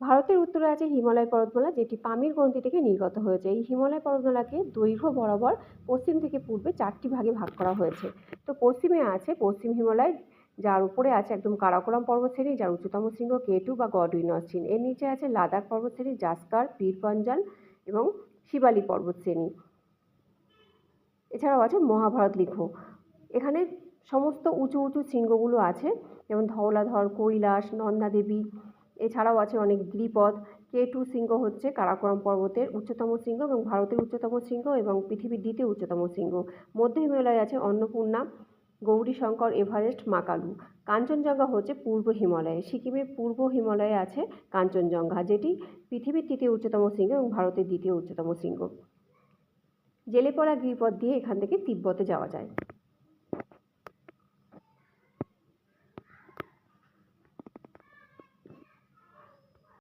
ভারতের উত্তরে আছে হিমালয় পর্বতমালা, যেটি পামির গ্রন্থি থেকে নির্গত হয়েছে। এই হিমালয় পর্বতমালাকে দৈর্ঘ্য বরাবর পশ্চিম থেকে পূর্বে চারটি ভাগে ভাগ করা হয়েছে। তো পশ্চিমে আছে পশ্চিম হিমালয়, যার উপরে আছে একদম কারাকোরাম পর্বতশ্রেণী যার উচ্চতম শৃঙ্গ কেটু বা গডউইনার চিন এর নিচে আছে লাদাখ পর্বতশ্রেণী জাস্কার পীরপঞ্জান এবং শিবালিক পর্বতশ্রেণী। এছাড়াও আছে মহাভারত লিখো এখানে সমস্ত উঁচু উঁচু শৃঙ্গগুলো আছে, যেমন ধওলাধর, কৈলাস, নন্দাদেবী এছাড়াও আছে অনেক গিরিপথ কে টু শৃঙ্গ হচ্ছে কারাকোরাম পর্বতের উচ্চতম শৃঙ্গ এবং ভারতের উচ্চতম শৃঙ্গ এবং পৃথিবীর দ্বিতীয় উচ্চতম শৃঙ্গ মধ্য হিমালয়ে আছে অন্নপূর্ণা, গৌরীশঙ্কর, এভারেস্ট মাকালু কাঞ্চনজঙ্ঘা হচ্ছে পূর্ব হিমালয়ে। সিকিমের পূর্ব হিমালয়ে আছে কাঞ্চনজঙ্ঘা, যেটি পৃথিবীর তৃতীয় উচ্চতম শৃঙ্গ এবং ভারতের দ্বিতীয় উচ্চতম শৃঙ্গ জেলেপলা গিরিপথ দিয়ে এখান থেকে তিব্বতে যাওয়া যায়।